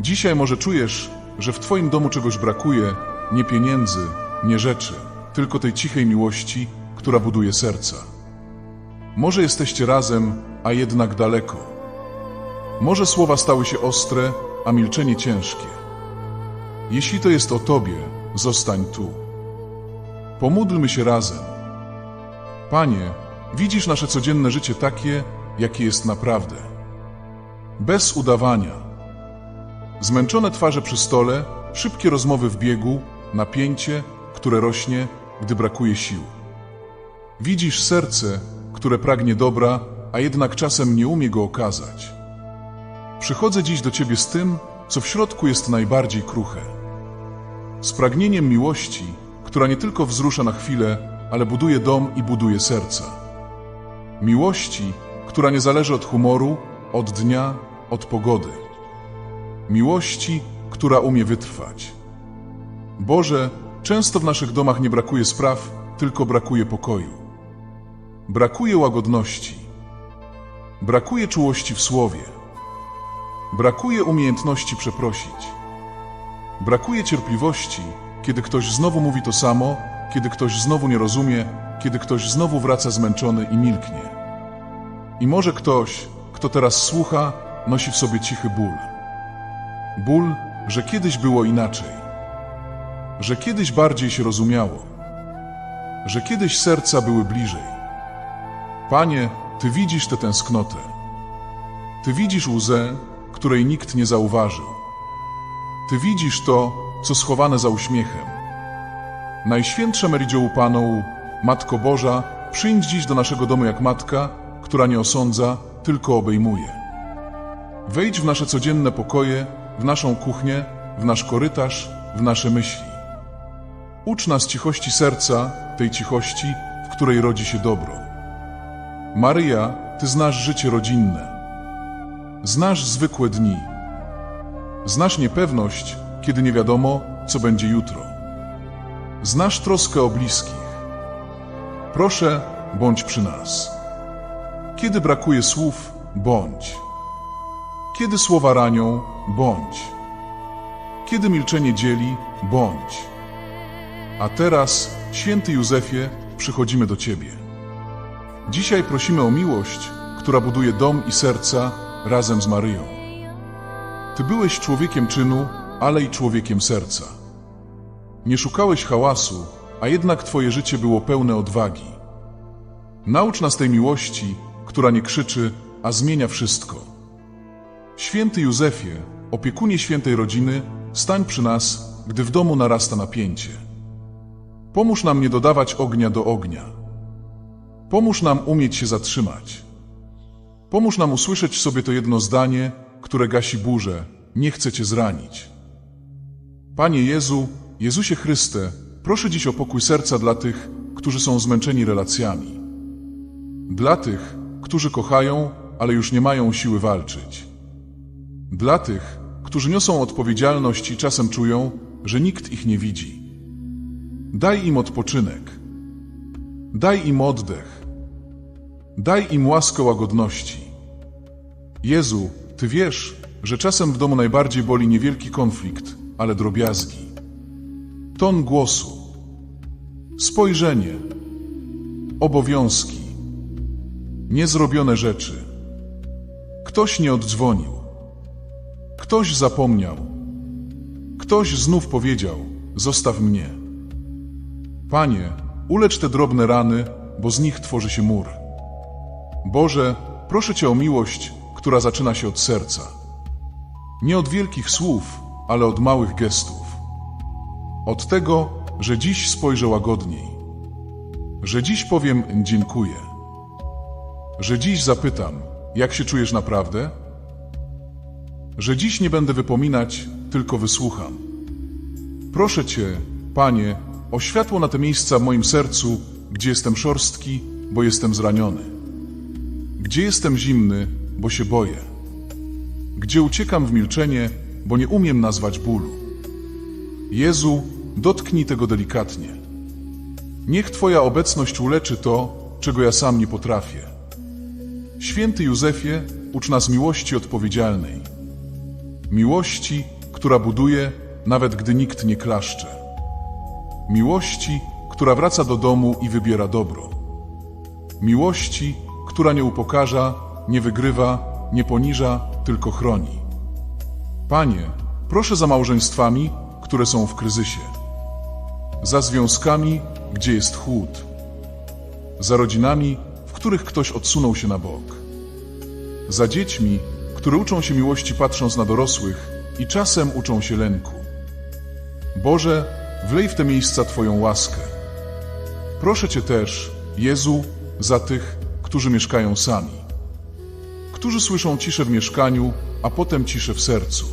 Dzisiaj może czujesz, że w Twoim domu czegoś brakuje, nie pieniędzy, nie rzeczy, tylko tej cichej miłości, która buduje serca. Może jesteście razem, a jednak daleko. Może słowa stały się ostre, a milczenie ciężkie. Jeśli to jest o Tobie, zostań tu. Pomódlmy się razem. Panie, widzisz nasze codzienne życie takie, jakie jest naprawdę. Bez udawania. Zmęczone twarze przy stole, szybkie rozmowy w biegu, napięcie, które rośnie, gdy brakuje sił. Widzisz serce, które pragnie dobra, a jednak czasem nie umie go okazać. Przychodzę dziś do Ciebie z tym, co w środku jest najbardziej kruche. Z pragnieniem miłości, która nie tylko wzrusza na chwilę, ale buduje dom i buduje serca. Miłości, która nie zależy od humoru, od dnia, od pogody. Miłości, która umie wytrwać. Boże, często w naszych domach nie brakuje spraw, tylko brakuje pokoju. Brakuje łagodności. Brakuje czułości w słowie. Brakuje umiejętności przeprosić. Brakuje cierpliwości, kiedy ktoś znowu mówi to samo, kiedy ktoś znowu nie rozumie, kiedy ktoś znowu wraca zmęczony i milknie. I może ktoś, kto teraz słucha, nosi w sobie cichy ból. Ból, że kiedyś było inaczej. Że kiedyś bardziej się rozumiało. Że kiedyś serca były bliżej. Panie, Ty widzisz tę tęsknotę. Ty widzisz łzę, której nikt nie zauważył. Ty widzisz to, co schowane za uśmiechem. Najświętsza Meridziołu Paną, Matko Boża, przyjdź dziś do naszego domu jak matka, która nie osądza, tylko obejmuje. Wejdź w nasze codzienne pokoje, w naszą kuchnię, w nasz korytarz, w nasze myśli. Ucz nas cichości serca, tej cichości, w której rodzi się dobro. Maryja, Ty znasz życie rodzinne. Znasz zwykłe dni. Znasz niepewność, kiedy nie wiadomo, co będzie jutro. Znasz troskę o bliskich. Proszę, bądź przy nas. Kiedy brakuje słów, bądź. Kiedy słowa ranią, bądź. Kiedy milczenie dzieli, bądź. A teraz, święty Józefie, przychodzimy do Ciebie. Dzisiaj prosimy o miłość, która buduje dom i serca razem z Maryją. Ty byłeś człowiekiem czynu, ale i człowiekiem serca. Nie szukałeś hałasu, a jednak Twoje życie było pełne odwagi. Naucz nas tej miłości, która nie krzyczy, a zmienia wszystko. Święty Józefie, opiekunie świętej rodziny, stań przy nas, gdy w domu narasta napięcie. Pomóż nam nie dodawać ognia do ognia. Pomóż nam umieć się zatrzymać. Pomóż nam usłyszeć sobie to jedno zdanie, które gasi burzę, nie chcę Cię zranić. Panie Jezu, Jezusie Chryste, proszę dziś o pokój serca dla tych, którzy są zmęczeni relacjami. Dla tych, którzy kochają, ale już nie mają siły walczyć. Dla tych, którzy niosą odpowiedzialność i czasem czują, że nikt ich nie widzi. Daj im odpoczynek. Daj im oddech. Daj im łaskę łagodności. Jezu, Ty wiesz, że czasem w domu najbardziej boli niewielki konflikt, ale drobiazgi. Ton głosu, spojrzenie, obowiązki, niezrobione rzeczy. Ktoś nie oddzwonił. Ktoś zapomniał. Ktoś znów powiedział: Zostaw mnie. Panie, ulecz te drobne rany, bo z nich tworzy się mur. Boże, proszę Cię o miłość, która zaczyna się od serca. Nie od wielkich słów, ale od małych gestów. Od tego, że dziś spojrzę łagodniej. Że dziś powiem dziękuję. Że dziś zapytam, jak się czujesz naprawdę? Że dziś nie będę wypominać, tylko wysłucham. Proszę Cię, Panie, o światło na te miejsca w moim sercu, gdzie jestem szorstki, bo jestem zraniony. Gdzie jestem zimny, bo się boję. Gdzie uciekam w milczenie, bo nie umiem nazwać bólu. Jezu, dotknij tego delikatnie. Niech Twoja obecność uleczy to, czego ja sam nie potrafię. Święty Józefie, ucz nas miłości odpowiedzialnej. Miłości, która buduje, nawet gdy nikt nie klaszcze. Miłości, która wraca do domu i wybiera dobro. Miłości, która nie upokarza, nie wygrywa, nie poniża, tylko chroni. Panie, proszę za małżeństwami, które są w kryzysie. Za związkami, gdzie jest chłód. Za rodzinami, w których ktoś odsunął się na bok. Za dziećmi, które uczą się miłości patrząc na dorosłych i czasem uczą się lęku. Boże, wlej w te miejsca Twoją łaskę. Proszę Cię też, Jezu, za tych, którzy mieszkają sami. Którzy słyszą ciszę w mieszkaniu, a potem ciszę w sercu.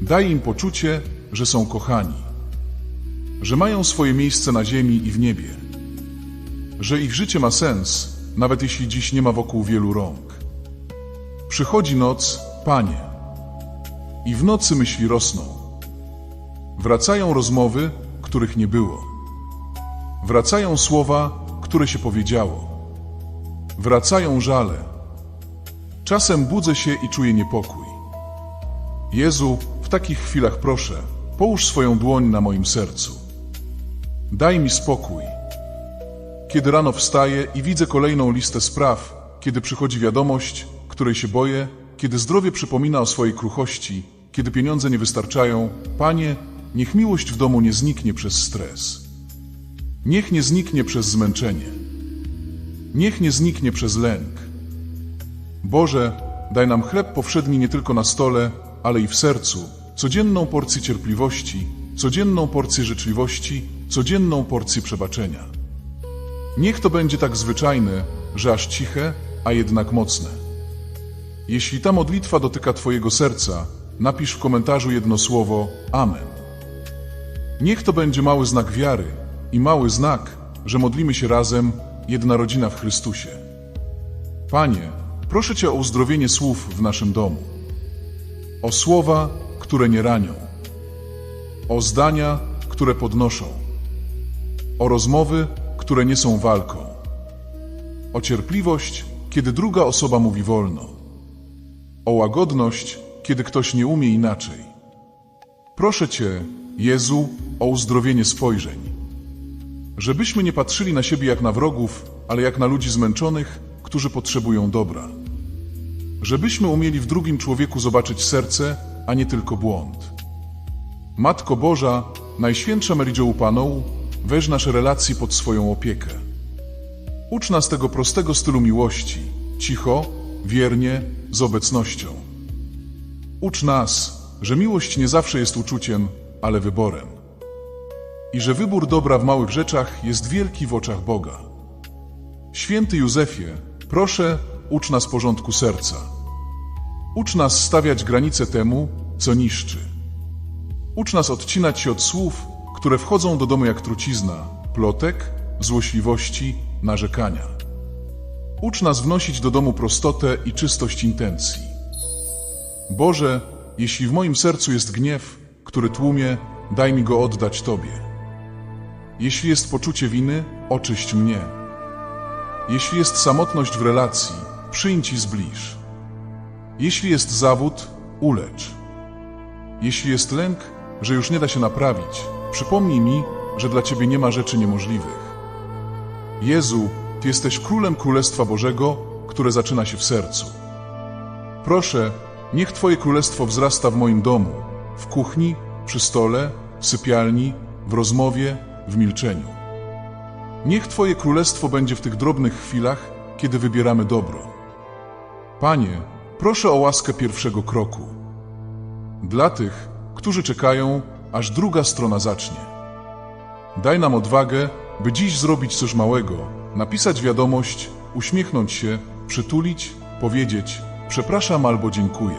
Daj im poczucie, że są kochani, że mają swoje miejsce na ziemi i w niebie, że ich życie ma sens, nawet jeśli dziś nie ma wokół wielu rąk. Przychodzi noc, Panie, i w nocy myśli rosną. Wracają rozmowy, których nie było. Wracają słowa, które się powiedziało. Wracają żale. Czasem budzę się i czuję niepokój. Jezu, w takich chwilach proszę, połóż swoją dłoń na moim sercu. Daj mi spokój. Kiedy rano wstaję i widzę kolejną listę spraw, kiedy przychodzi wiadomość, której się boję, kiedy zdrowie przypomina o swojej kruchości, kiedy pieniądze nie wystarczają, Panie, niech miłość w domu nie zniknie przez stres. Niech nie zniknie przez zmęczenie. Niech nie zniknie przez lęk. Boże, daj nam chleb powszedni nie tylko na stole, ale i w sercu, codzienną porcję cierpliwości, codzienną porcję życzliwości, codzienną porcję przebaczenia. Niech to będzie tak zwyczajne, że aż ciche, a jednak mocne. Jeśli ta modlitwa dotyka Twojego serca, napisz w komentarzu jedno słowo Amen. Niech to będzie mały znak wiary i mały znak, że modlimy się razem, jedna rodzina w Chrystusie. Panie, proszę Cię o uzdrowienie słów w naszym domu. O słowa, które nie ranią. O zdania, które podnoszą. O rozmowy, które nie są walką. O cierpliwość, kiedy druga osoba mówi wolno. O łagodność, kiedy ktoś nie umie inaczej. Proszę Cię, Jezu, o uzdrowienie spojrzeń. Żebyśmy nie patrzyli na siebie jak na wrogów, ale jak na ludzi zmęczonych, którzy potrzebują dobra. Żebyśmy umieli w drugim człowieku zobaczyć serce, a nie tylko błąd. Matko Boża, Najświętsza Meridziołu Paną, weź nasze relacje pod swoją opiekę. Ucz nas tego prostego stylu miłości, cicho, wiernie, z obecnością. Ucz nas, że miłość nie zawsze jest uczuciem, ale wyborem. I że wybór dobra w małych rzeczach jest wielki w oczach Boga. Święty Józefie, proszę, ucz nas porządku serca. Ucz nas stawiać granice temu, co niszczy. Ucz nas odcinać się od słów, które wchodzą do domu jak trucizna, plotek, złośliwości, narzekania. Ucz nas wnosić do domu prostotę i czystość intencji. Boże, jeśli w moim sercu jest gniew, który tłumie, daj mi go oddać Tobie. Jeśli jest poczucie winy, oczyść mnie. Jeśli jest samotność w relacji, przyjdź i zbliż. Jeśli jest zawód, ulecz. Jeśli jest lęk, że już nie da się naprawić, przypomnij mi, że dla Ciebie nie ma rzeczy niemożliwych. Jezu, Jesteś królem Królestwa Bożego, które zaczyna się w sercu. Proszę, niech Twoje królestwo wzrasta w moim domu, w kuchni, przy stole, w sypialni, w rozmowie, w milczeniu. Niech Twoje królestwo będzie w tych drobnych chwilach, kiedy wybieramy dobro. Panie, proszę o łaskę pierwszego kroku. Dla tych, którzy czekają, aż druga strona zacznie. Daj nam odwagę, by dziś zrobić coś małego, napisać wiadomość, uśmiechnąć się, przytulić, powiedzieć przepraszam albo dziękuję.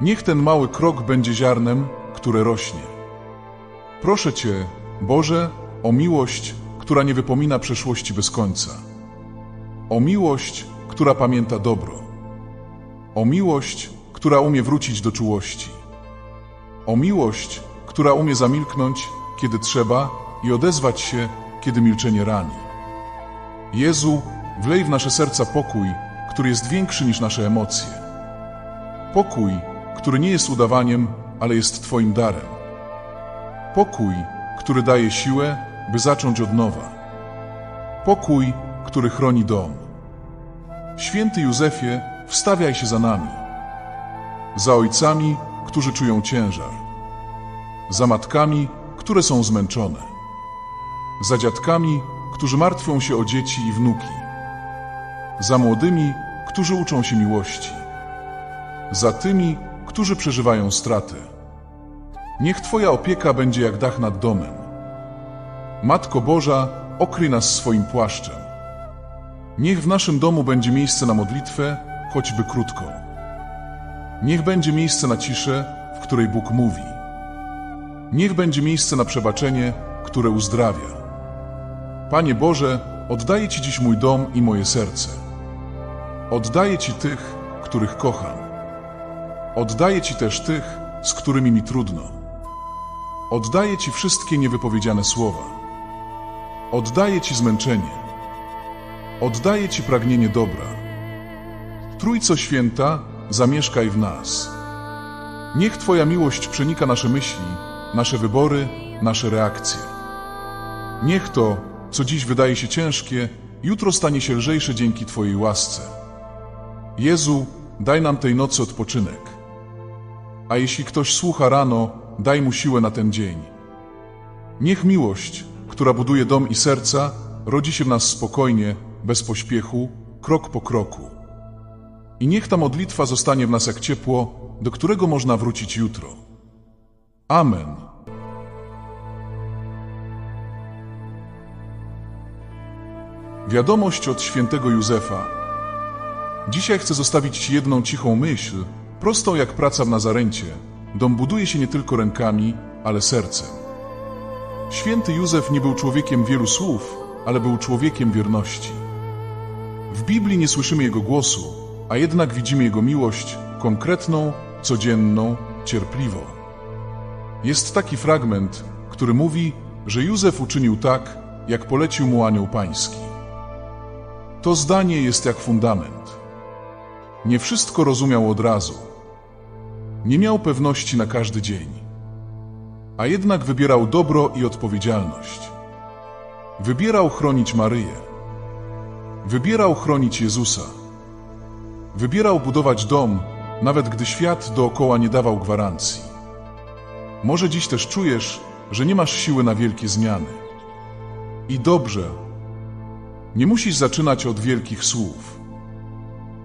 Niech ten mały krok będzie ziarnem, które rośnie. Proszę Cię, Boże, o miłość, która nie wypomina przeszłości bez końca. O miłość, która pamięta dobro. O miłość, która umie wrócić do czułości. O miłość, która umie zamilknąć, kiedy trzeba i odezwać się, kiedy milczenie rani. Jezu, wlej w nasze serca pokój, który jest większy niż nasze emocje. Pokój, który nie jest udawaniem, ale jest Twoim darem. Pokój, który daje siłę, by zacząć od nowa. Pokój, który chroni dom. Święty Józefie, wstawiaj się za nami. Za ojcami, którzy czują ciężar. Za matkami, które są zmęczone. Za dziadkami, którzy martwią się o dzieci i wnuki. Za młodymi, którzy uczą się miłości. Za tymi, którzy przeżywają stratę. Niech Twoja opieka będzie jak dach nad domem. Matko Boża, okryj nas swoim płaszczem. Niech w naszym domu będzie miejsce na modlitwę, choćby krótką. Niech będzie miejsce na ciszę, w której Bóg mówi. Niech będzie miejsce na przebaczenie, które uzdrawia. Panie Boże, oddaję Ci dziś mój dom i moje serce. Oddaję Ci tych, których kocham. Oddaję Ci też tych, z którymi mi trudno. Oddaję Ci wszystkie niewypowiedziane słowa. Oddaję Ci zmęczenie. Oddaję Ci pragnienie dobra. Trójco Święta, zamieszkaj w nas. Niech Twoja miłość przenika nasze myśli, nasze wybory, nasze reakcje. Niech to, co dziś wydaje się ciężkie, jutro stanie się lżejsze dzięki Twojej łasce. Jezu, daj nam tej nocy odpoczynek. A jeśli ktoś słucha rano, daj mu siłę na ten dzień. Niech miłość, która buduje dom i serca, rodzi się w nas spokojnie, bez pośpiechu, krok po kroku. I niech ta modlitwa zostanie w nas jak ciepło, do którego można wrócić jutro. Amen. Wiadomość od świętego Józefa. Dzisiaj chcę zostawić Ci jedną cichą myśl, prostą jak praca w Nazarencie. Dom buduje się nie tylko rękami, ale sercem. Święty Józef nie był człowiekiem wielu słów, ale był człowiekiem wierności. W Biblii nie słyszymy Jego głosu, a jednak widzimy Jego miłość, konkretną, codzienną, cierpliwą. Jest taki fragment, który mówi, że Józef uczynił tak, jak polecił mu anioł pański. To zdanie jest jak fundament. Nie wszystko rozumiał od razu. Nie miał pewności na każdy dzień. A jednak wybierał dobro i odpowiedzialność. Wybierał chronić Maryję. Wybierał chronić Jezusa. Wybierał budować dom, nawet gdy świat dookoła nie dawał gwarancji. Może dziś też czujesz, że nie masz siły na wielkie zmiany. I dobrze, nie musisz zaczynać od wielkich słów.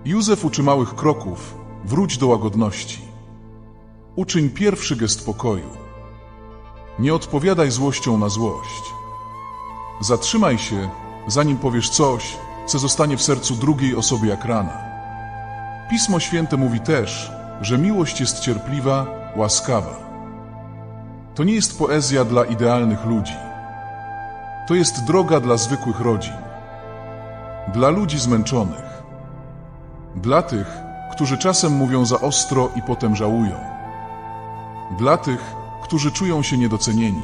Józef uczy małych kroków, wróć do łagodności. Uczyń pierwszy gest pokoju. Nie odpowiadaj złością na złość. Zatrzymaj się, zanim powiesz coś, co zostanie w sercu drugiej osoby jak rana. Pismo Święte mówi też, że miłość jest cierpliwa, łaskawa. To nie jest poezja dla idealnych ludzi. To jest droga dla zwykłych rodzin. Dla ludzi zmęczonych. Dla tych, którzy czasem mówią za ostro i potem żałują. Dla tych, którzy czują się niedocenieni.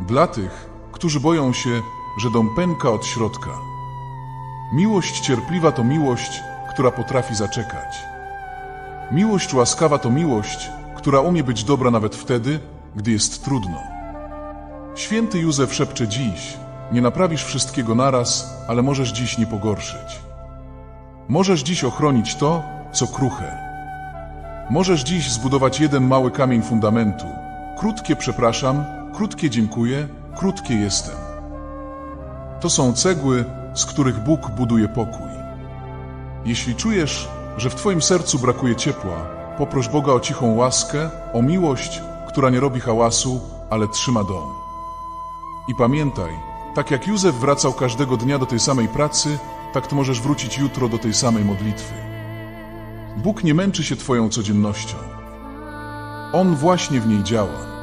Dla tych, którzy boją się, że dom pęka od środka. Miłość cierpliwa to miłość, która potrafi zaczekać. Miłość łaskawa to miłość, która umie być dobra nawet wtedy, gdy jest trudno. Święty Józef szepcze dziś: Nie naprawisz wszystkiego naraz, ale możesz dziś nie pogorszyć. Możesz dziś ochronić to, co kruche. Możesz dziś zbudować jeden mały kamień fundamentu. Krótkie przepraszam, krótkie dziękuję, krótkie jestem. To są cegły, z których Bóg buduje pokój. Jeśli czujesz, że w Twoim sercu brakuje ciepła, poproś Boga o cichą łaskę, o miłość, która nie robi hałasu, ale trzyma dom. I pamiętaj, tak jak Józef wracał każdego dnia do tej samej pracy, tak to możesz wrócić jutro do tej samej modlitwy. Bóg nie męczy się Twoją codziennością. On właśnie w niej działa.